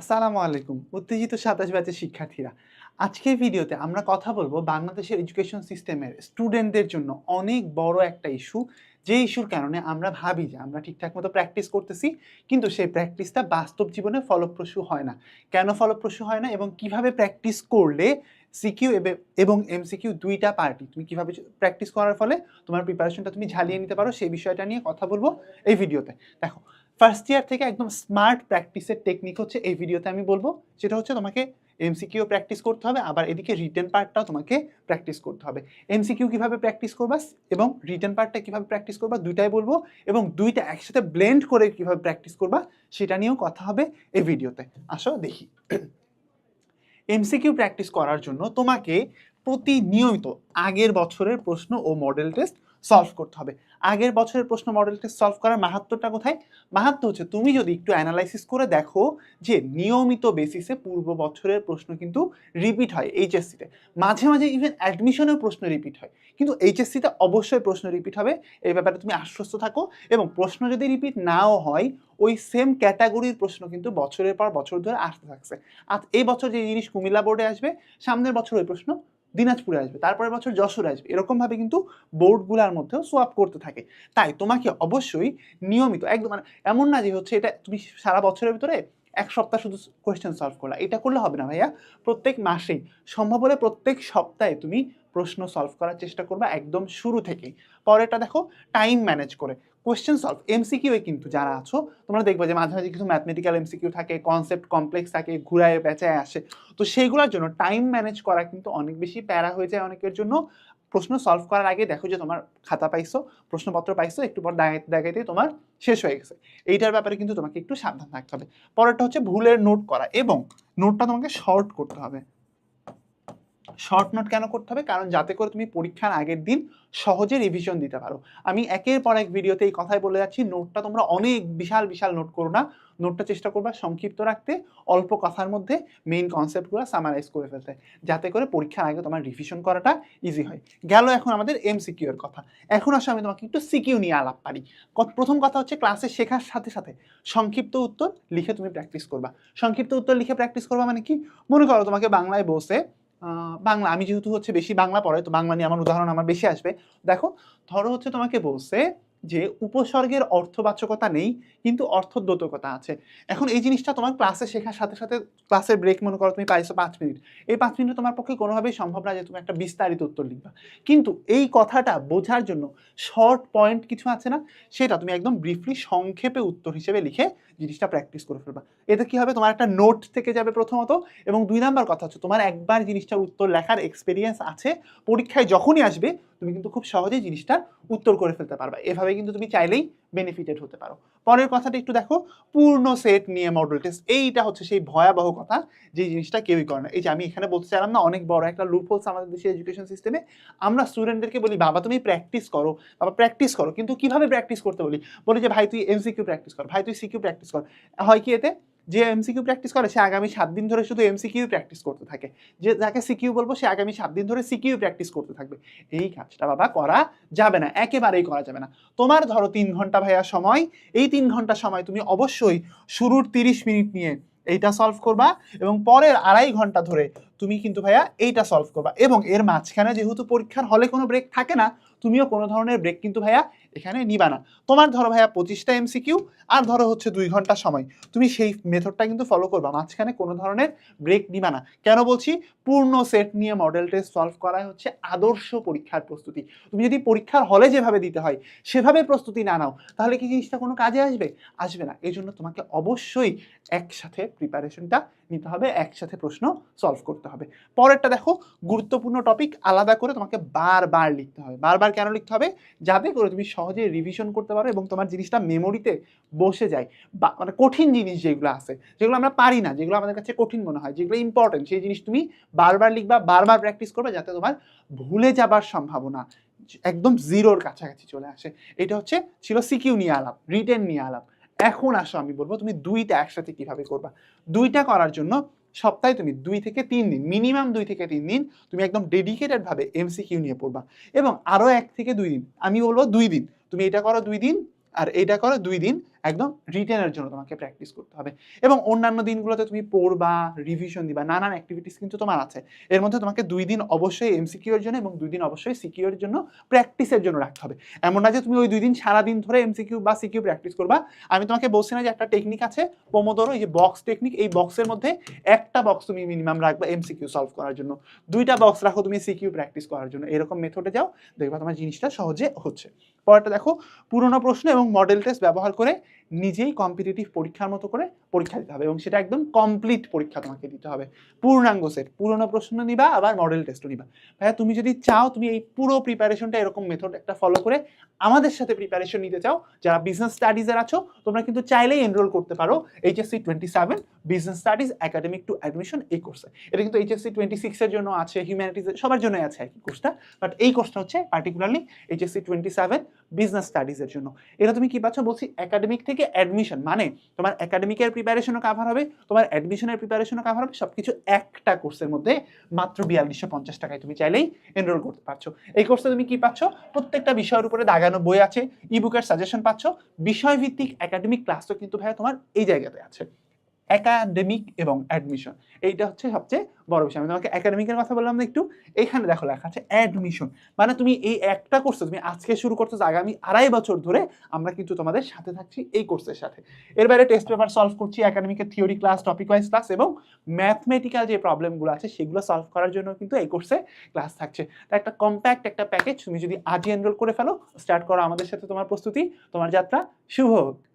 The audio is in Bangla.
আসসালামু আলাইকুম, উত্তেজিত সাতাশ ব্যাচের শিক্ষার্থীরা। আজকের ভিডিওতে আমরা কথা বলব বাংলাদেশের এডুকেশন সিস্টেমের স্টুডেন্টদের জন্য অনেক বড় একটা ইস্যু যে ইস্যুর কারণে আমরা ভাবি যে আমরা ঠিকঠাক মতো প্র্যাকটিস করতেছি, কিন্তু সেই প্র্যাকটিসটা বাস্তব জীবনে ফলপ্রসূ হয় না। কেন ফলপ্রসূ হয় না এবং কীভাবে প্র্যাকটিস করলে সিকিউ এবং এমসিকিউ দুইটা পার্টি তুমি কীভাবে প্র্যাকটিস করার ফলে তোমার প্রিপারেশনটা তুমি ঝালিয়ে নিতে পারো, সেই বিষয়টা নিয়ে কথা বলব এই ভিডিওতে। দেখো ফার্স্ট ইয়ার থেকে একদম স্মার্ট প্র্যাকটিসের টেকনিক হচ্ছে এই ভিডিওতে আমি বলব। যেটা হচ্ছে তোমাকে এমসিকিউ প্র্যাকটিস করতে হবে, আবার এদিকে রিটেন পার্টটাও তোমাকে প্র্যাকটিস করতে হবে। এমসিকিউ কীভাবে প্র্যাকটিস করবা এবং রিটেন পার্টটা কীভাবে প্র্যাকটিস করবা দুইটাই বলব এবং দুইটা একসাথে ব্লেন্ড করে কীভাবে প্র্যাকটিস করবা সেটা নিয়েও কথা হবে এই ভিডিওতে আসো দেখি। এমসিকিউ প্র্যাকটিস করার জন্য তোমাকে প্রতিনিয়ত আগের বছরের প্রশ্ন ও মডেল টেস্ট সলভ করতে হবে। আগের বছরের প্রশ্ন মডেল টেস্ট সলভ করার মাহাত্মটা কোথায়? মাহাত্ম হচ্ছে তুমি যদি একটু অ্যানালাইসিস করে দেখো যে নিয়মিত বেসিসে পূর্ব বছরের প্রশ্ন কিন্তু রিপিট হয় এইচএসসিতে মাঝে মাঝে ইভেন অ্যাডমিশনেও প্রশ্ন রিপিট হয়। কিন্তু এইচএসসিতে অবশ্যই প্রশ্ন রিপিট হবে। এই ব্যাপারে তুমি আশ্বস্ত থাকো এবং প্রশ্ন যদি রিপিট নাও হয়, ওই সেম ক্যাটাগরির প্রশ্ন কিন্তু বছরের পর বছর ধরে আসতে থাকছে। আর এই বছর যে জিনিস কুমিল্লা বোর্ডে আসবে, সামনের বছর ওই প্রশ্ন দিনাজপুরে আসবে, তারপরের বছর যশোরে আসবে। এরকমভাবে কিন্তু বোর্ডগুলোর মধ্যেও সোয়াপ করতে থাকে। তাই তোমাকে অবশ্যই নিয়মিত, একদম মানে এমন না যে হচ্ছে এটা তুমি সারা বছরের ভিতরে এক সপ্তাহ শুধু কোয়েশ্চেন সলভ করলা। এটা করলে হবে না ভাইয়া। প্রত্যেক মাসেই, সম্ভব হলে প্রত্যেক সপ্তাহে তুমি প্রশ্ন সলভ করার চেষ্টা করবা একদম শুরু থেকেই। পরেরটা দেখো টাইম ম্যানেজ করে। কোয়েশ্চেন সলভ এমসিকিউ কিন্তু যারা আছো, তোমরা দেখবে যে মাঝে মাঝে কিছু ম্যাথমেটিক্যাল এমসিকিউ থাকে কনসেপ্ট কমপ্লেক্স থাকে, ঘুরায়, বেচায় আসে। তো সেইগুলোর জন্য টাইম ম্যানেজ করা কিন্তু অনেক বেশি প্যারা হয়ে যায় অনেকের জন্য। প্রশ্ন সলভ করার আগে দেখো যে তোমার খাতা পাইছো, প্রশ্নপত্র পাইছো, একটু পর দেখাইতে দেখাইতে তোমার শেষ হয়ে গেছে। এইটার ব্যাপারে কিন্তু তোমাকে একটু সাবধান থাকতে হবে। পরেরটা হচ্ছে ভুলের নোট করা এবং নোটটা তোমাকে শর্ট করতে হবে। শর্ট নোট কেন করতে হবে? কারণ যাতে করে তুমি পরীক্ষার আগের দিন সহজে রিভিশন দিতে পারো। আমি একের পর এক ভিডিওতে এই কথাই বলে যাচ্ছি নোটটা তোমরা অনেক বিশাল বিশাল নোট করো না। নোটটা চেষ্টা করবা সংক্ষিপ্ত রাখতে, অল্প কথার মধ্যে মেইন কনসেপ্টগুলো সামারাইজ করে ফেলতে। যাতে করে পরীক্ষার আগে তোমার রিভিশন করাটা ইজি হয়। গেল এখন আমাদের এম সিকিউর কথা। এখন আসলে আমি তোমাকে একটু সিকিউ নিয়ে আলাপ পারি প্রথম কথা হচ্ছে ক্লাসে শেখার সাথে সাথে সংক্ষিপ্ত উত্তর লিখে তুমি প্র্যাকটিস করবা। সংক্ষিপ্ত উত্তর লিখে প্র্যাকটিস করবা মানে কি? মনে করো তোমাকে বাংলায় বসে বাংলা, আমি যেহেতু হচ্ছে বেশি বাংলা পড়াই তো বাংলা নিয়ে আমার উদাহরণ আমার বেশি আসবে। দেখো, ধরো হচ্ছে তোমাকে বলছে যে উপসর্গের অর্থবাচকতা নেই, কিন্তু অর্থদ্যোতকতা আছে। এখন এই জিনিসটা তোমার ক্লাসে শেখার সাথে সাথে ক্লাসের ব্রেক মনে করো তুমি পাইছো পাঁচ মিনিট। এই পাঁচ মিনিট তোমার পক্ষে কোনোভাবেই সম্ভব না যে তুমি একটা বিস্তারিত উত্তর লিখবা। কিন্তু এই কথাটা বোঝার জন্য শর্ট পয়েন্ট কিছু আছে না? সেটা তুমি একদম ব্রিফলি সংক্ষেপে উত্তর হিসেবে লিখে জিনিসটা প্র্যাকটিস করে ফেলবা। এতে কি হবে? তোমার একটা নোট থেকে যাবে প্রথমত এবং দুই নাম্বার কথা হচ্ছে তোমার একবার জিনিসটার উত্তর লেখার এক্সপিরিয়েন্স আছে, পরীক্ষায় যখনই আসবে, তুমি কিন্তু খুব সহজেই জিনিসটার উত্তর করে ফেলতে পারবা। এভাবে কিন্তু তুমি চাইলেই বেনিফিটেড হতে পারো। পরের কথাটা একটু দেখো, পূর্ণ সেট নিয়ে মডেল টেস্ট এইটা হচ্ছে সেই ভয়াবহ কথা যে জিনিসটা কেউই করে না। এই যে আমি এখানে বলতে চাইলাম না, অনেক বড় একটা লুপ হোলস আমাদের দেশের এডুকেশন সিস্টেমে আমরা স্টুডেন্টদেরকে বলি, বাবা, তুমি প্র্যাকটিস করো। বাবা প্র্যাকটিস করো। কিন্তু কীভাবে প্র্যাকটিস করতে বলি? বলি যে, ভাই, তুই এমসিকিউ প্র্যাকটিস কর। ভাই, তুই সিকিউ প্র্যাকটিস কর। হয় কি এতে? যে এমসিকিউ প্র্যাকটিস করে, সে আগামী সাত দিন ধরে শুধু এমসিকিউ প্র্যাকটিস করতে থাকে। যে যাকে সিকিউ বলব, সে আগামী সাত দিন ধরে সিকিউ প্র্যাকটিস করতে থাকবে। এই কাজটা বাবা করা যাবে না, একেবারেই করা যাবে না। তোমার ধরো তিন ঘণ্টা ভাইয়া সময়, এই তিন ঘণ্টা সময় তুমি অবশ্যই শুরুর তিরিশ মিনিট নিয়ে এইটা সলভ করবা এবং পরের আড়াই ঘণ্টা ধরে তুমি কিন্তু ভাইয়া এইটা সলভ করবা। এবং এর মাঝখানে যেহেতু পরীক্ষার হলে কোনো ব্রেক থাকে না, তুমিও কোনো ধরনের ব্রেক কিন্তু ভাইয়া এখানে নিবা না। তোমার ধরো ভাইয়া পঁচিশটা এমসিকিউ আর ধরো হচ্ছে দুই ঘণ্টা সময়। তুমি সেই মেথডটা কিন্তু ফলো করবা। মাঝখানে কোনো ধরনের ব্রেক নিবা না। কেন বলছি? পূর্ণ সেট নিয়ে মডেল টেস্ট সলভ করাই হচ্ছে আদর্শ পরীক্ষার প্রস্তুতি। তুমি যদি পরীক্ষার হলে যেভাবে দিতে হয়, সেভাবে প্রস্তুতি না নাও, তাহলে কি জিনিসটা কোনো কাজে আসবে? আসবে না। এই জন্য তোমাকে অবশ্যই একসাথে প্রিপারেশনটা নিতে হবে, একসাথে প্রশ্ন সলভ করতে হবে। পরেরটা দেখো, গুরুত্বপূর্ণ টপিক আলাদা করে তোমাকে বারবার লিখতে হবে। বারবার কেন লিখতে হবে? যাতে করে তুমি সহজে রিভিশন করতে পারো এবং তোমার জিনিসটা মেমোরিতে বসে যায়। বা মানে কঠিন জিনিস যেগুলো আছে, যেগুলো আমরা পারি না, যেগুলো আমাদের কাছে কঠিন মনে হয়, যেগুলো ইম্পর্টেন্ট সেই জিনিস তুমি বারবার লিখবা, বারবার প্র্যাকটিস করবে যাতে তোমার ভুলে যাবার সম্ভাবনা একদম জিরোর কাছাকাছি চলে আসে। এটা হচ্ছে, ছিল সিকিউ নিয়ে আলাপ রিটেন নিয়ে আলাপ। এখন আসো, আমি বলব তুমি দুইটা একসাথে কীভাবে করবা? দুইটা করার জন্য সপ্তাহে তুমি দুই থেকে তিন দিন মিনিমাম দুই থেকে তিন দিন তুমি একদম ডেডিকেটেডভাবে এমসিকিউ নিয়ে পড়বা। এবং আরও এক থেকে দুই দিন, আমি বলব দুই দিন, তুমি এটা করো দুই দিন আর এটা করো দুই দিন একদম রিটেনের জন্য তোমাকে প্র্যাকটিস করতে হবে। এবং অন্যান্য দিনগুলোতে তুমি পড়বা রিভিশন দিবা, নানান অ্যাক্টিভিটিস কিন্তু তোমার আছে। এর মধ্যে তোমাকে দুই দিন অবশ্যই এমসিকিউ এর জন্য এবং দুই দিন অবশ্যই সিকিউ এর জন্য প্র্যাকটিসের জন্য রাখতে হবে। এমন না যে তুমি ওই দুই দিন সারাদিন ধরে এমসিকিউ বা সিকিউ প্র্যাকটিস করবা। আমি তোমাকে বলছি না যে একটা টেকনিক আছে পোমোদোরো এই যে বক্স টেকনিক এই বক্সের মধ্যে একটা বক্স তুমি মিনিমাম রাখবা এমসিকিউ সলভ করার জন্য। দুইটা বক্স রাখো তুমি সিকিউ প্র্যাকটিস করার জন্য। এরকম মেথডে যাও, দেখবা তোমার জিনিসটা সহজে হচ্ছে। পরেরটা দেখো, পুরোনো প্রশ্ন এবং মডেল টেস্ট ব্যবহার করে নিজেই কম্পিটিটিভ পরীক্ষার মতো করে পরীক্ষা দিতে হবে এবং সেটা একদম কমপ্লিট পরীক্ষা তোমাকে দিতে হবে। পূর্ণাঙ্গ সেট পুরনো প্রশ্ন নিবা, আবার মডেল টেস্টও নিবা। ভাইয়া, তুমি যদি চাও, তুমি এই পুরো প্রিপারেশনটা এরকম মেথড একটা ফলো করে আমাদের সাথে প্রিপারেশন নিতে চাও, যারা বিজনেস স্টাডিজের আছো, তোমরা কিন্তু চাইলেই এনরোল করতে পারো HSC twenty seven business studies academic to admission এই কোর্সে এটা কিন্তু এইচএসসি টোয়েন্টি সিক্সের জন্য আছে হিউম্যানিটিজ সবার জন্যই আছে একই কোর্সটা বাট এই কোর্সটা হচ্ছে particularly HSC twenty seven business স্টাডিজের জন্য। এটা তুমি কি পাচ্ছ? বলছি একাডেমিক থেকে অ্যাডমিশন মানে তোমার একাডেমিকের প্রিপারেশনও কাভার হবে, তোমার অ্যাডমিশনের প্রিপারেশনও কাভার হবে সব কিছু একটা কোর্সের মধ্যে মাত্র বিয়াল্লিশশো পঞ্চাশ টাকায় তুমি চাইলেই এনরোল করতে পারছ। এই কোর্সে তুমি কি পাচ্ছ? প্রত্যেকটা বিষয়ের উপরে দাগানো বই আছে ই ইবুকের সাজেশন পাচ্ছ। বিষয়ভিত্তিক একাডেমিক ক্লাসও কিন্তু ভাইয়া তোমার এই জায়গাতে আছে। একাডেমিক এবং অ্যাডমিশন এইটা হচ্ছে সবচেয়ে বড় বিষয়। আমি তোমাকে একাডেমিকের কথা বললাম না একটু। এখানে দেখো লেখা আছে অ্যাডমিশন মানে তুমি এই একটা কোর্সে তুমি আজকে শুরু করছ আগামী আড়াই বছর ধরে আমরা কিন্তু তোমাদের সাথে থাকছি এই কোর্সের সাথে। এর বাইরে টেস্ট পেপার সলভ করছি একাডেমিকের theory class topic wise class এবং ম্যাথমেটিক্যাল যে প্রবলেমগুলো আছে সেগুলো সলভ করার জন্য কিন্তু এই কোর্সে ক্লাস থাকছে। তাই একটা কম্প্যাক্ট একটা প্যাকেজ তুমি যদি আজই এনরোল করে ফেলো স্টার্ট করো আমাদের সাথে তোমার প্রস্তুতি। তোমার যাত্রা শুভ হোক।